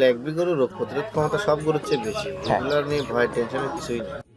Flag গরু রোগ প্রতিরোধ ক্ষমতা সবগুলোর গরুর চেয়ে বেশি হ্যাঁ। এগুলো নিয়ে ভয় টেনশনের কিছুই নেই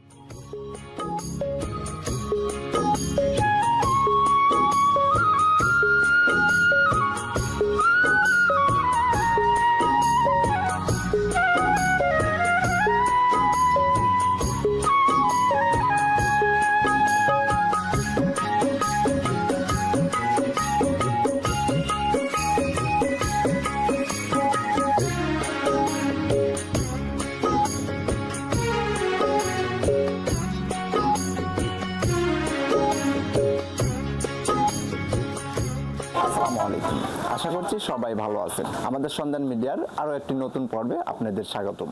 আলাইকুম। আশা করছি সবাই ভালো আছেন। আমাদের সন্ধান মিডিয়ার আরও একটি নতুন পর্বে আপনাদের স্বাগতম।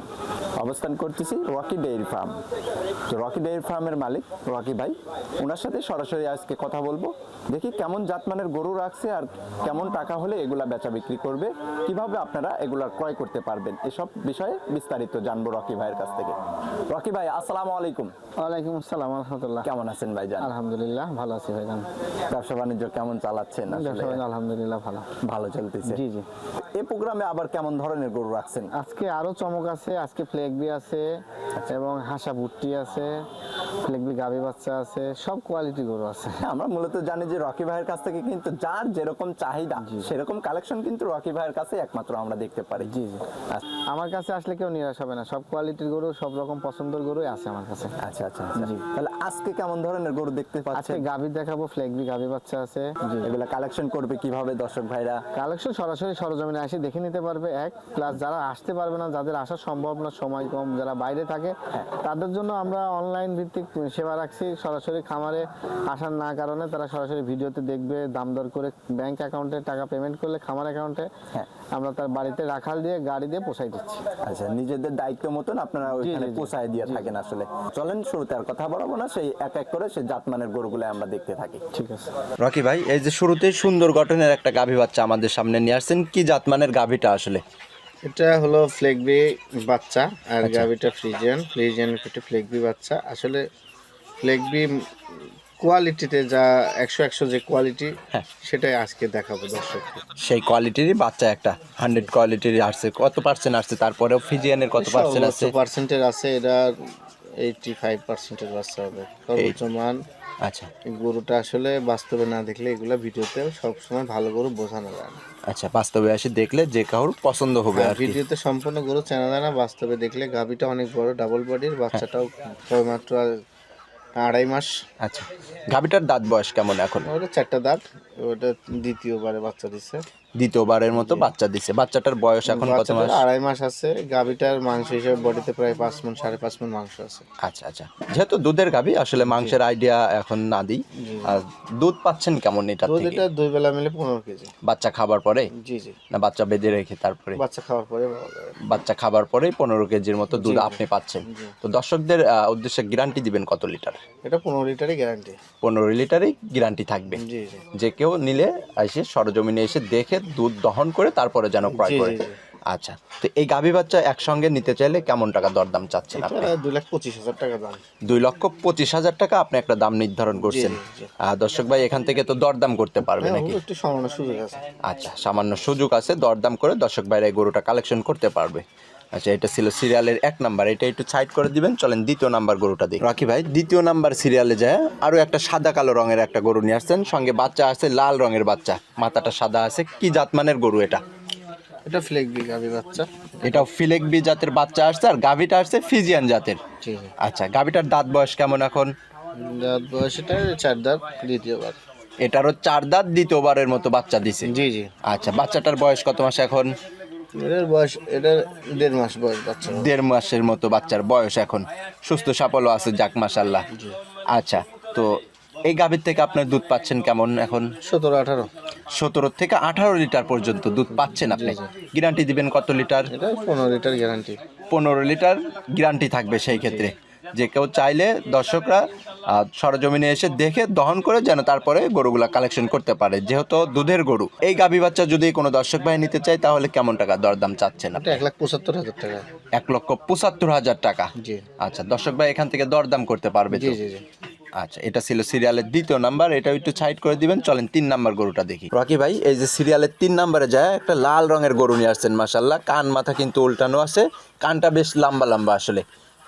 অবস্থান করতেছি রকি ডেইরি ফার্ম। তো রকি ডেইরি ফার্মের মালিক রকি ভাই ওনার সাথে সরাসরি আজকে কথা বলব। দেখি কেমন জাতমানের গরু রাখছে আর কেমন টাকা হলে এগুলা বেচা বিক্রি করবে কীভাবে আপনারা এগুলা ক্রয় করতে পারবেন এসব বিষয়ে বিস্তারিত জানব রকি ভাইয়ের কাছ থেকে। রকি ভাই আসসালামু আলাইকুম। ওয়ালাইকুম আসসালাম রহমতুল্লাহ কেমন আছেন ভাই জান আলহামদুলিল্লাহ ভালো আছি ভাইজান। ব্যবসা বাণিজ্য কেমন চালাচ্ছেন আসলে? আলহামদুলিল্লাহ ভালো ভালো চলতেছে। জি জি। এই প্রোগ্রামে আবার কেমন ধরনের গরু রাখছেন? আজকে আরও চমক আছে আজকে ফ্লেগবি আছে এবং হাসা ভুট্টি আছে ফ্লেগবি গাবি বাচ্চা আছে সব কোয়ালিটি গরু আছে। আমরা মূলত জানি যে রকি ভাইয়ের কাছ থেকে কিন্তু যার যেরকম চাহিদা সেরকম কালেকশন কিন্তু রকি ভাইয়ের কাছে একমাত্র আমরা দেখতে পারি। জি জি। আচ্ছা। আমার কাছে আসলে কেউ নিরাশ হবে না সব কোয়ালিটির গরু সব রকম পছন্দের গরুই আছে আমার কাছে। আচ্ছা আচ্ছা আচ্ছা। জি। তাহলে আজকে কেমন ধরনের গরু দেখতে আজকে পাচ্ছেন গাভি দেখাবো ফ্লেগবি গাভি বাচ্চা আছে। এগুলা কালেকশন করবে কীভাবে দর্শক ভাইরা? কালেকশন সরাসরি সরজমিনে এসে দেখে নিতে পারবে এক। প্লাস যারা আসতে পারবে না যাদের আসা সম্ভব না সময় কম যারা বাইরে থাকে তাদের জন্য আমরা অনলাইন ভিত্তিক সেবা রাখছি। সরাসরি খামারে আসার না কারণে তারা সরাসরি ভিডিওতে দেখবে দাম দর করে ব্যাংক অ্যাকাউন্টে টাকা পেমেন্ট করলে খামার অ্যাকাউন্টে। আমরা তার বাড়িতে রাখাল দিয়ে গাড়ি দিয়ে পোষাই দিচ্ছি। আচ্ছা নিজেদের দায়িত্ব মতন আপনারা ওইখানে। পোষায় দিয়ে থাকেন আসলে। চলেন শুরুতে আর কথা বলব না সেই এক এক করে সেই জাতমানের গরুগুলো আমরা দেখতে থাকি। ঠিক আছে। রকি ভাই এই যে শুরুতেই সুন্দর গঠনের একটা গাভী বাচ্চা আমাদের সামনে নিয়ে আসছেন কি জাতমানের গাভীটা আসলে? এটা হলো ফ্লেগবি বাচ্চা আর। গাভিটা ফ্রিজিয়ান ফ্রিজিয়ান পেটে ফ্লেগবি বাচ্চা। আসলে ফ্লেগবি কোয়ালিটিতে যা একশো একশো যে কোয়ালিটি হ্যাঁ। সেটাই আজকে দেখাবো দর্শককে সেই কোয়ালিটিরই বাচ্চা একটা। হান্ড্রেড কোয়ালিটির আসছে। কত পার্সেন্ট আসছে? তারপরেও ফিজিয়ানের কত পার্সেন্ট আছে পার্সেন্টের আছে। এটা এইটি ফাইভ পার্সেন্টের বাচ্চা হবে। সর্বোচ্চ মান আচ্ছা। গরুটা আসলে বাস্তবে না দেখলে এগুলা ভিডিওতে সবসময় ভালো গরু বোঝানো যায় না। আচ্ছা বাস্তবে এসে দেখলে যে কারোর পছন্দ হবে আর ভিডিওতে সম্পূর্ণ গরু চেনা যায় না বাস্তবে দেখলে গাভিটা অনেক বড় ডাবল বডির বাচ্চাটাও আর- আড়াই মাস। আচ্ছা গাভিটার দাঁত বয়স কেমন এখন? ওটা চারটা দাঁত ওটা দ্বিতীয়বারে বাচ্চা দিছে। দ্বিতীয়বারের মতো বাচ্চা দিছে। বাচ্চাটার বয়স এখন কত মাস? আড়াই মাস আছে। গাভিটার মাংস হিসেবে বডিতে প্রায় পাঁচ মন সাড়ে পাঁচ মন মাংস আছে। আচ্ছা আচ্ছা। যেহেতু দুধের গাভি আসলে মাংসের আইডিয়া এখন না দিই। আর দুধ পাচ্ছেন কেমন এটা দুধ এটা দুই বেলা মিলে পনেরো কেজি। বাচ্চা খাবার পরে? জি জি। না বাচ্চা বেঁধে রেখে তারপরে? বাচ্চা খাওয়ার পরে বাচ্চা খাবার পরেই পনেরো কেজির মতো দুধ আপনি পাচ্ছেন। তো দর্শকদের উদ্দেশ্যে গ্যারান্টি দিবেন কত লিটার? এটা পনেরো লিটারই গ্যারান্টি পনেরো লিটারই গ্যারান্টি থাকবে। যে কেউ নিলে এসে সরজমিনে এসে দেখে দুধ দহন করে তারপরে যেন ক্রয় করে। আচ্ছা তো এই গাভী বাচ্চা একসঙ্গে নিতে চাইলে কেমন টাকা দরদাম চাচ্ছেন আপনি? দুই লাখ পঁচিশ হাজার টাকা দাম। দুই লক্ষ পঁচিশ হাজার টাকা আপনি একটা দাম নির্ধারণ করছেন। দর্শক ভাই এখান থেকে তো দরদাম করতে পারবে হ্যাঁ, নাকি? একটু সামান্য সুযোগ আছে। আচ্ছা সামান্য সুযোগ আছে দরদাম করে দর্শক ভাইরা এই গরুটা কালেকশন করতে পারবে। আচ্ছা এটা ছিল সিরিয়ালের এক নাম্বার। এটা একটু সাইড করে দিবেন চলেন দ্বিতীয় নাম্বার গরুটা দেখি। রাখি ভাই দ্বিতীয় নাম্বার সিরিয়ালে যায় আরও একটা সাদা কালো রঙের একটা গরু নিয়ে আসছেন। সঙ্গে বাচ্চা আছে লাল রঙের বাচ্চা। মাথাটা সাদা আছে কি জাতমানের গরু এটা? এটা ফ্লেগবি গাভি বাচ্চা। এটা ফিলেকবি জাতের বাচ্চা আসছে আর গাভিটা আসছে ফিজিয়ান জাতের। আচ্ছা গাভিটার দাঁত বয়স কেমন এখন? দাঁত বয়স এটা চার দাঁত দ্বিতীয়বার। এটারও চার দাঁত দ্বিতীয়বারের মতো বাচ্চা দিছে। জি জি। আচ্ছা বাচ্চাটার বয়স কত মাস এখন? এটার বয়স এটার দেড় মাস বয়স বাচ্চা দেড় মাসের মতো বাচ্চার বয়স এখন। সুস্থ সাপলও আছে যাক মাসাল্লাহ আচ্ছা তো এই গাভীর থেকে আপনার দুধ পাচ্ছেন কেমন এখন? সতেরো আঠারো। সতেরো থেকে আঠারো লিটার পর্যন্ত দুধ পাচ্ছেন আপনি। গ্যারান্টি দিবেন কত লিটার? পনেরো লিটার গ্যারান্টি। পনেরো লিটার গ্যারান্টি থাকবে সেই ক্ষেত্রে। যে কেউ চাইলে দর্শকরা সরজমিনে এসে দেখে দহন করে যেন তারপরে গরুগুলা কালেকশন করতে পারে যেহেতু দুধের গরু। এই গাভী বাচ্চা যদি কোনো দর্শক ভাই নিতে চায় তাহলে কেমন টাকা দরদাম চাচ্ছেন এক লাখ পঁচাত্তর হাজার টাকা। এক লক্ষ পঁচাত্তর হাজার টাকা? জি। আচ্ছা দর্শক ভাই এখান থেকে দরদাম করতে পারবে জি জি জি। আচ্ছা এটা ছিল সিরিয়ালের দ্বিতীয় নাম্বার এটা একটু সাইড করে দিবেন চলেন তিন নাম্বার গরুটা দেখি। রকি ভাই এই যে সিরিয়ালের তিন নাম্বারে যায় একটা লাল রঙের গরু নিয়ে আসছেন মাসাল্লাহ কান মাথা কিন্তু উল্টানো আছে কানটা বেশ লম্বা লম্বা আসলে।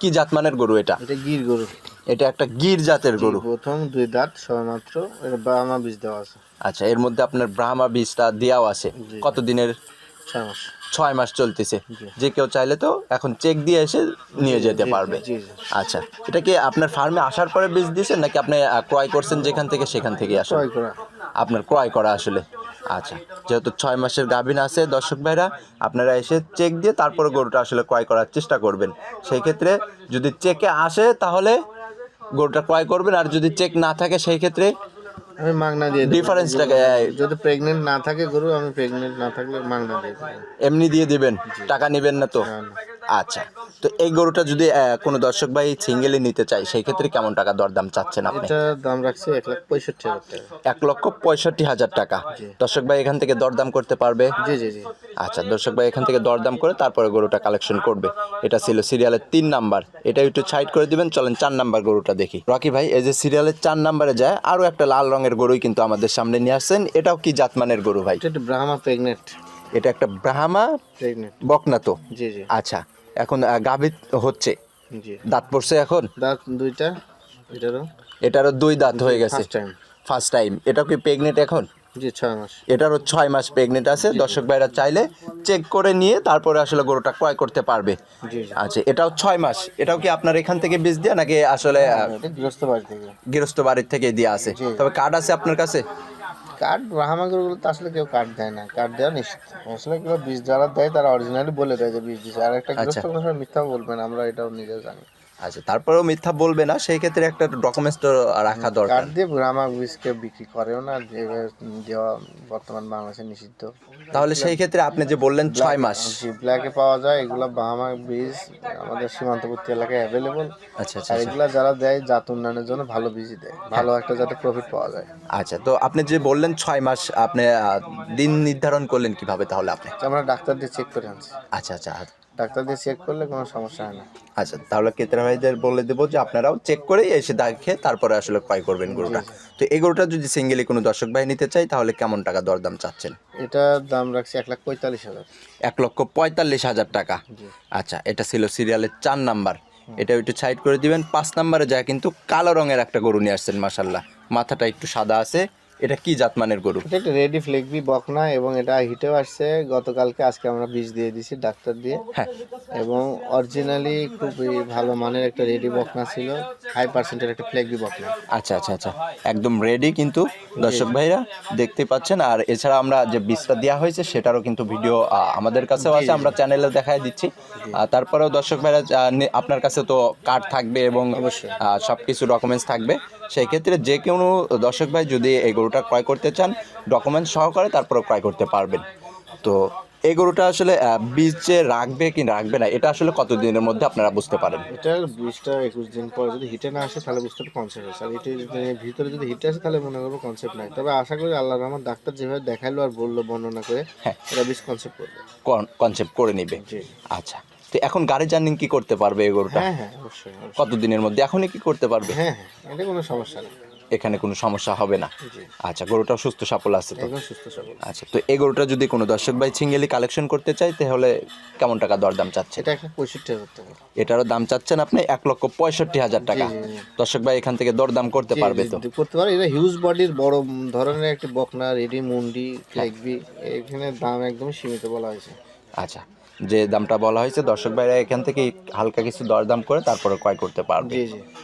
কি জাতমানের গরু এটা? এটা গির গরু। এটা একটা গির জাতের গরু। প্রথম দুই দাঁত সবেমাত্র। এটা বামা বীজ দেওয়া আছে। আচ্ছা এর মধ্যে আপনার ব্রাহ্মা বীজটা দেওয়াও আছে। জি। কত দিনের ছয় মাস। ছয় মাস চলতেছে। যে কেউ চাইলে তো এখন চেক দিয়ে এসে নিয়ে যেতে পারবে। আচ্ছা এটা কি আপনার ফার্মে আসার পরে বীজ দিয়েছেন নাকি আপনি ক্রয় করছেন যেখান থেকে সেখান থেকে আসেন? আপনার ক্রয় করা আসলে। আচ্ছা যেহেতু ছয় মাসের গাভিন আছে দর্শক ভাইরা আপনারা এসে চেক দিয়ে তারপরে গরুটা আসলে ক্রয় করার চেষ্টা করবেন সেই ক্ষেত্রে যদি চেকে আসে তাহলে গরুটা ক্রয় করবেন আর যদি চেক না থাকে সেই ক্ষেত্রে আমি মাগনা দিয়ে। ডিফারেন্সটাকে যদি প্রেগনেন্ট না থাকে গরু আমি প্রেগনেন্ট না থাকলে মাগনা দিয়ে এমনি দিয়ে দিবেন টাকা নেবেন না তো। আচ্ছা তো এই গরুটা যদি কোনো দর্শক ভাই সিঙ্গেলি নিতে চাই সেই ক্ষেত্রে কেমন টাকা দরদাম চাচ্ছেন আপনি? এটা দাম রাখছি এক লাখ পঁয়ষট্টি হাজার টাকা। এক লক্ষ পঁয়ষট্টি হাজার টাকা। দর্শক ভাই এখান থেকে দরদাম করতে পারবে? জি জি জি। আচ্ছা দর্শক ভাই এখান থেকে দরদাম করে তারপরে গরুটা কালেকশন করবে। এটা ছিল সিরিয়ালের তিন নাম্বার এটা একটু সাইড করে দিবেন চলেন চার নাম্বার গরুটা দেখি। রকি ভাই এই যে সিরিয়ালের চার নাম্বারে যায় আরও একটা লাল রঙের গরুই কিন্তু আমাদের সামনে নিয়ে আসছেন। এটাও কি জাতমানের গরু ভাই? এটা ব্রাহ্মা প্রেগনেন্ট এটা একটা ব্রাহ্মা বকনা তো জি জি। আচ্ছা এখন আহ, গাভী হচ্ছে। দাঁত পড়ছে এখন? দাঁত দুইটা এটারও। এটারও দুই দাঁত হয়ে গেছে। ফার্স্ট টাইম এটাও কি প্রেগনেন্ট এখন? জি ছয় মাস। এটারও ছয় মাস প্রেগনেন্ট আছে। দর্শক ভাইরা চাইলে চেক করে নিয়ে তারপরে আসলে গরুটা ক্রয় করতে পারবে। আচ্ছা এটাও ছয় মাস। এটাও কি আপনার এখান থেকে বীজ দেয়া নাকি আসলে গৃহস্থ বাড়ি থেকে। গৃহস্থ বাড়ির থেকে দিয়ে আছে? তবে কার্ড আছে আপনার কাছে? কার্ড গরুগুলো তো আসলে কেউ কার্ড দেয় না। কার্ড দেওয়া নিশ্চিত আসলে কেউ বীজ যারা দেয় তারা অরিজিনালি বলে দেয় যে বীজ দিচ্ছে আর একটা আচ্ছা। মিথ্যা বলবেন আমরা এটাও নিজে জানি। আচ্ছা তারপরেও মিথ্যা বলবে না সেই ক্ষেত্রে একটা ডকুমেন্টস তো রাখা দরকার। কার্ড দিয়ে ব্রাহ্মা বীজ বিক্রি করেও না দেওয়া বর্তমান বাংলাদেশে নিষিদ্ধ। তাহলে সেই ক্ষেত্রে আপনি যে বললেন ছয় মাস। ব্ল্যাকে পাওয়া যায় এগুলো বাহামা বীজ আমাদের সীমান্তবর্তী এলাকায় অ্যাভেলেবল আচ্ছা আচ্ছা আচ্ছা। যারা দেয় জাত উন্নয়নের জন্য ভালো বীজই দেয়। ভালো একটা যাতে প্রফিট পাওয়া যায়। আচ্ছা তো আপনি যে বললেন ছয় মাস আপনি দিন নির্ধারণ করলেন কীভাবে তাহলে আপনি? আমরা ডাক্তার দিয়ে চেক করে আনছি। আচ্ছা আচ্ছা। ডাক্তার দিয়ে চেক করলে কোনো সমস্যা হয় না। আচ্ছা তাহলে ক্রেতা ভাইদের বলে দেবো যে আপনারাও চেক করেই এসে দেখে তারপরে আসলে ক্রয় করবেন গরুটা। তো এই গরুটা যদি সিঙ্গেলি কোনো দর্শক ভাই নিতে চাই তাহলে কেমন টাকা দরদাম চাচ্ছেন? এটার দাম রাখছি এক লাখ পঁয়তাল্লিশ হাজার। এক লক্ষ পঁয়তাল্লিশ হাজার টাকা। আচ্ছা এটা ছিল সিরিয়ালের চার নাম্বার। এটা একটু সাইড করে দিবেন। পাঁচ নাম্বারে যায় কিন্তু কালো রঙের একটা গরু নিয়ে আসছেন মাসাল্লাহ মাথাটা একটু সাদা আছে। এটা কি জাতমানের গরু? এটা একটা রেডি ফ্লেগবি বকনা এবং এটা হিটেও আসছে। গতকালকে আজকে আমরা বীজ দিয়ে দিছি ডাক্তার দিয়ে। হ্যাঁ। এবং অরিজিনালি খুবই ভালো মানের একটা রেডি বকনা ছিল হাই পার্সেন্টের একটা ফ্লেগবি বকনা। আচ্ছা আচ্ছা আচ্ছা। একদম রেডি কিন্তু দর্শক ভাইরা দেখতে পাচ্ছেন। আর এছাড়া আমরা যে বীজটা দেওয়া হয়েছে সেটারও কিন্তু ভিডিও আমাদের কাছেও আছে আমরা চ্যানেলে দেখাই দিচ্ছি। আর তারপরেও দর্শক ভাইরা আপনার কাছে তো কার্ড থাকবে এবং। সব কিছু ডকুমেন্টস থাকবে। সেই ক্ষেত্রে যে কোনো দর্শক ভাই যদি এই গরুটা ক্রয় করতে চান ডকুমেন্টস সহকারে তারপরে ক্রয় করতে পারবেন। তো এই গরুটা আসলে বীজ রাখবে কি রাখবে না এটা আসলে কতদিনের মধ্যে আপনারা বুঝতে পারেন? এটার বীজটা একুশ দিন পর যদি হিটে না আসে তাহলে বুঝতে পারব কনসেপ্ট আছে। আর যদি ভিতরে যদি হিটে আসে তাহলে মনে করব কনসেপ্ট নাই। তবে আশা করি আল্লাহ রহমান ডাক্তার যেভাবে দেখাইলো আর বলল বর্ণনা করে হ্যাঁ। এটা বীজ কনসেপ্ট করবে। কনসেপ্ট করে নিবে। জি। আচ্ছা। তো এখন গাড়ি জার্নিং কি করতে পারবে এই গরুটা? হ্যাঁ হ্যাঁ অবশ্যই অবশ্যই। কত দিনের মধ্যে? এখনই কি করতে পারবে? হ্যাঁ হ্যাঁ এটা কোনো সমস্যা নেই। এখানে কোনো সমস্যা হবে না? জি আচ্ছা গরুটাও সুস্থ সফল আছে তো? একদম সুস্থ সবল আচ্ছা তো এই গরুটা যদি কোনো দর্শক ভাই সিঙ্গেলি কালেকশন করতে চাই তাহলে কেমন টাকা দরদাম চাচ্ছে? এটা একটা পঁয়ষট্টি হাজার টাকা। এটারও দাম চাচ্ছেন আপনি এক লক্ষ পঁয়ষট্টি হাজার টাকা। জি, জি। দর্শক ভাই এখান থেকে দরদাম করতে পারবে তো? করতে পারে। এটা হিউজ বডির বড় উম, ধরনের একটা বকনা রেডি মুন্ডি ফ্লেগবি এখানে দাম একদম সীমিত বলা হয়েছে। আচ্ছা যে দামটা বলা হয়েছে দর্শক ভাইরা এখান থেকে হালকা কিছু দরদাম করে তারপরে ক্রয় করতে পারবে।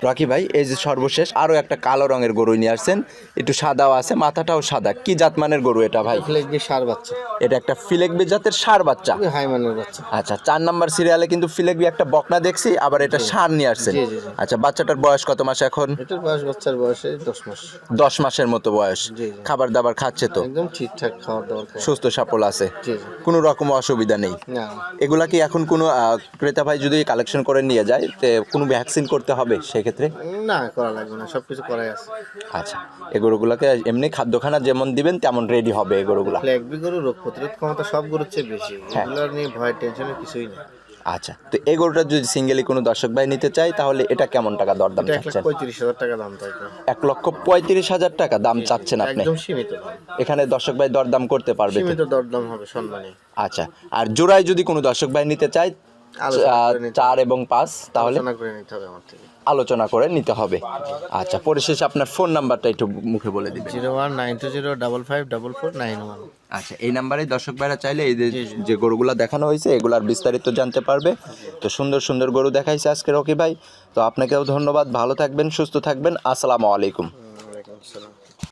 রকি ভাই এই যে সর্বশেষ আরও একটা কালো রঙের গরু নিয়ে আসছেন একটু সাদাও আছে মাথাটাও সাদা। কি জাতমানের গরু এটা ভাই? সার বাচ্চা। এটা একটা ফিলেকবি জাতের সার বাচ্চা। আচ্ছা চার নাম্বার সিরিয়ালে কিন্তু ফিলেকবি একটা বকনা দেখছি আবার এটা সার নিয়ে আসছেন। জি। আচ্ছা বাচ্চাটার বয়স কত মাস এখন? এটার বয়স বাচ্চার বয়সে দশ মাস। দশ মাসের মতো বয়স। খাবার দাবার খাচ্ছে তো? একদম ঠিকঠাক দাওয়ার খায় সুস্থ সফল আছে। কোনো রকম অসুবিধা নেই। না। এগুলা কি এখন কোনো ক্রেতা ভাই যদি কালেকশন করে নিয়ে যায় তে কোনো ভ্যাকসিন করতে হবে সেক্ষেত্রে? না করা লাগবে না সব কিছু করাই আছে। আচ্ছা এই গরুগুলাকে এমনি খাদ্যখানা যেমন দিবেন তেমন রেডি হবে এই গরুগুলা। ফ্লেগবি গরু রোগ প্রতিরোধ ক্ষমতা সব গরুর চেয়ে বেশি। হ্যাঁ। এগুলো নিয়ে ভয় টেনশনের কিছুই নেই। আচ্ছা তো এই গরুটা যদি সিঙ্গেলি কোনো দর্শক ভাই নিতে চায় তাহলে এটা কেমন টাকা দরদাম চাচ্ছেন? পঁয়ত্রিশ হাজার টাকা দাম এক লক্ষ পঁয়ত্রিশ হাজার টাকা দাম চাচ্ছেন আপনি? এখানে দর্শক ভাই দরদাম করতে পারবে সীমিত দরদাম হবে সম্মানী আচ্ছা আর জোড়ায় যদি কোনো দর্শক ভাই নিতে চায় চার এবং পাঁচ তাহলে আলোচনা করে নিতে হবে আমার থেকে। আলোচনা করে নিতে হবে। আচ্ছা পরিশেষে আপনার ফোন নাম্বারটা একটু মুখে বলে দিবেন। Zero one nine two zero double five double four nine one. আচ্ছা এই নাম্বারে দর্শক ভাইরা চাইলে এই যে- যে গরুগুলা দেখানো হয়েছে এগুলার বিস্তারিত জানতে পারবে। তো সুন্দর সুন্দর গরু দেখাইছে আজকে রকি ভাই। তো আপনাকেও ধন্যবাদ ভালো থাকবেন সুস্থ থাকবেন। আসসালামু আলাইকুম।